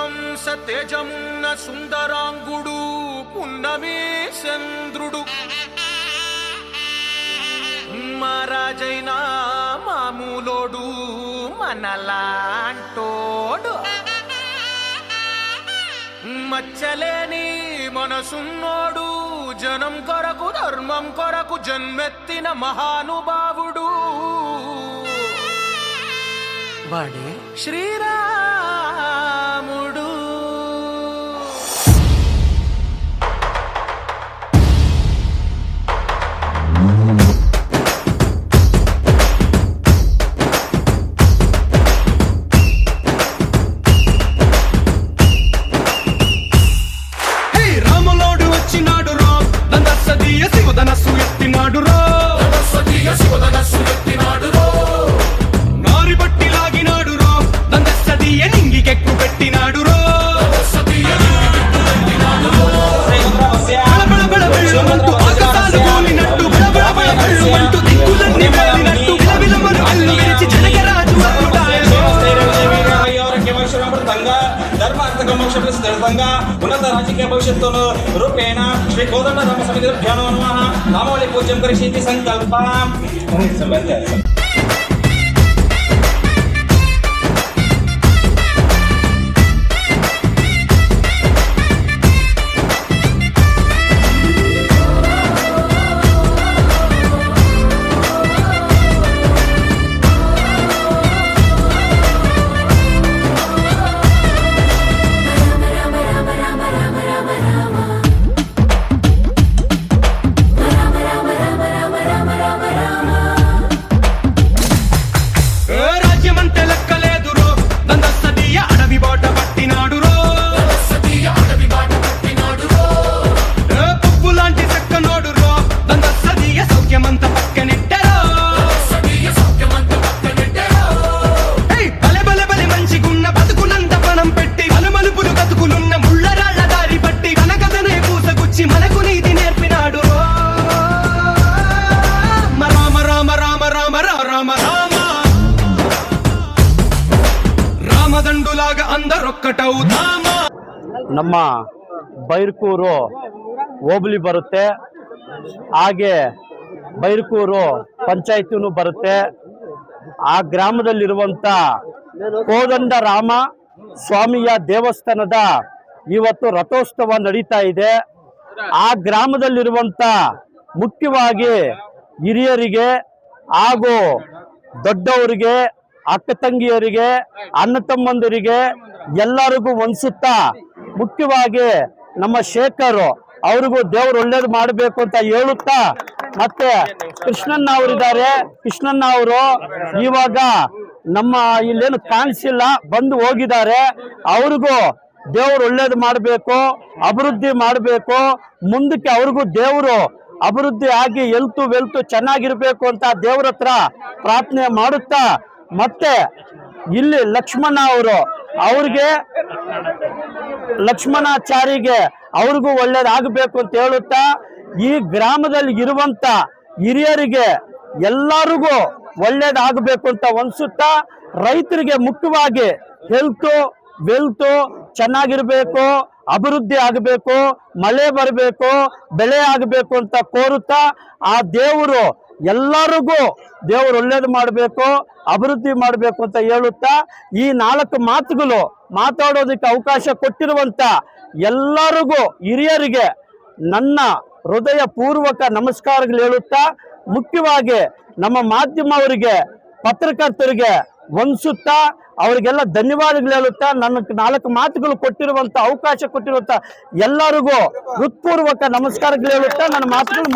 తేజమున్న సుందరాంగుడు పున్నమే చంద్రుడు. మహారాజైనా మామూలోడు మనలాంటోడు. మచ్చలేని మనసున్నోడు జనం కొరకు ధర్మం కొరకు జన్మెత్తిన మహానుభావుడు. వాడే శ్రీరా रूपेण श्री कोदंड धाम समिति नमो नमः नामावली पूज्यं करिष्यति सङ्कल्पः ಅಂದರೊಕ್ಕಟವು ಧಾಮ ನಮ್ಮ ಬೈರ್ಕೂರು ಹೋಬಳಿ ಬರುತ್ತೆ. ಹಾಗೆ ಬೈರ್ಕೂರು ಪಂಚಾಯತಿನೂ ಬರುತ್ತೆ. ಆ ಗ್ರಾಮದಲ್ಲಿರುವಂಥ ಕೋದಂಡರಾಮ ಸ್ವಾಮಿಯ ದೇವಸ್ಥಾನದ ಇವತ್ತು ರಥೋತ್ಸವ ನಡೀತಾ ಇದೆ. ಆ ಗ್ರಾಮದಲ್ಲಿರುವಂಥ ಮುಖ್ಯವಾಗಿ ಹಿರಿಯರಿಗೆ ಹಾಗೂ ದೊಡ್ಡವರಿಗೆ ಅಕ್ಕ ತಂಗಿಯರಿಗೆ, ಅಣ್ಣ ತಮ್ಮಂದಿರಿಗೆ ಎಲ್ಲರಿಗೂ ಒಂದ್ಸುತ್ತಾ ಮುಖ್ಯವಾಗಿ ನಮ್ಮ ಶೇಖರ್ ಅವ್ರಿಗೂ ದೇವ್ರು ಒಳ್ಳೇದು ಮಾಡಬೇಕು ಅಂತ ಹೇಳುತ್ತಾ ಮತ್ತೆ ಕೃಷ್ಣಣ್ಣ ಅವರಿದ್ದಾರೆ. ಕೃಷ್ಣಣ್ಣ ಅವರು ಇವಾಗ ನಮ್ಮ ಇಲ್ಲೇನು ಕಾಣಿಸಿಲ್ಲ, ಬಂದು ಹೋಗಿದ್ದಾರೆ. ಅವ್ರಿಗೂ ದೇವ್ರು ಒಳ್ಳೇದು ಮಾಡಬೇಕು, ಅಭಿವೃದ್ಧಿ ಮಾಡಬೇಕು. ಮುಂದಕ್ಕೆ ಅವ್ರಿಗೂ ದೇವರು ಅಭಿವೃದ್ಧಿ ಆಗಿ ಎಲ್ತು ವೆಲ್ತು ಚೆನ್ನಾಗಿರ್ಬೇಕು ಅಂತ ದೇವ್ರ ಹತ್ರ ಪ್ರಾರ್ಥನೆ ಮಾಡುತ್ತಾ ಮತ್ತೆ ಇಲ್ಲಿ ಲಕ್ಷ್ಮಣ ಅವರು, ಅವ್ರಿಗೆ ಲಕ್ಷ್ಮಣಾಚಾರಿಗೆ ಅವ್ರಿಗೂ ಒಳ್ಳೇದಾಗಬೇಕು ಅಂತ ಹೇಳುತ್ತಾ, ಈ ಗ್ರಾಮದಲ್ಲಿ ಇರುವಂತ ಹಿರಿಯರಿಗೆ ಎಲ್ಲರಿಗೂ ಒಳ್ಳೇದಾಗಬೇಕು ಅಂತ ಅನ್ಸುತ್ತಾ, ರೈತರಿಗೆ ಮುಖ್ಯವಾಗಿ ಹೆಲ್ತು ವೆಲ್ತು ಚೆನ್ನಾಗಿರ್ಬೇಕು, ಅಭಿವೃದ್ಧಿ ಆಗಬೇಕು, ಮಳೆ ಬರಬೇಕು, ಬೆಳೆ ಆಗಬೇಕು ಅಂತ ಕೋರುತ್ತಾ, ಆ ದೇವರು ಎಲ್ಲರಿಗೂ ದೇವರು ಒಳ್ಳೇದು ಮಾಡಬೇಕು, ಅಭಿವೃದ್ಧಿ ಮಾಡಬೇಕು ಅಂತ ಹೇಳುತ್ತಾ, ಈ ನಾಲ್ಕು ಮಾತುಗಳು ಮಾತಾಡೋದಕ್ಕೆ ಅವಕಾಶ ಕೊಟ್ಟಿರುವಂತ ಎಲ್ಲರಿಗೂ ಹಿರಿಯರಿಗೆ ನನ್ನ ಹೃದಯ ಪೂರ್ವಕ ನಮಸ್ಕಾರಗಳು ಹೇಳುತ್ತಾ, ಮುಖ್ಯವಾಗಿ ನಮ್ಮ ಮಾಧ್ಯಮ ಅವರಿಗೆ, ಪತ್ರಕರ್ತರಿಗೆ ವಂದಿಸುತ್ತಾ ಅವರಿಗೆಲ್ಲ ಧನ್ಯವಾದಗಳು ಹೇಳುತ್ತಾ, ನನ್ನ ನಾಲ್ಕು ಮಾತುಗಳು ಕೊಟ್ಟಿರುವಂತ ಅವಕಾಶ ಕೊಟ್ಟಿರುವಂತ ಎಲ್ಲರಿಗೂ ಹೃತ್ಪೂರ್ವಕ ನಮಸ್ಕಾರಗಳು ಹೇಳುತ್ತಾ, ನನ್ನ ಮಾತುಗಳು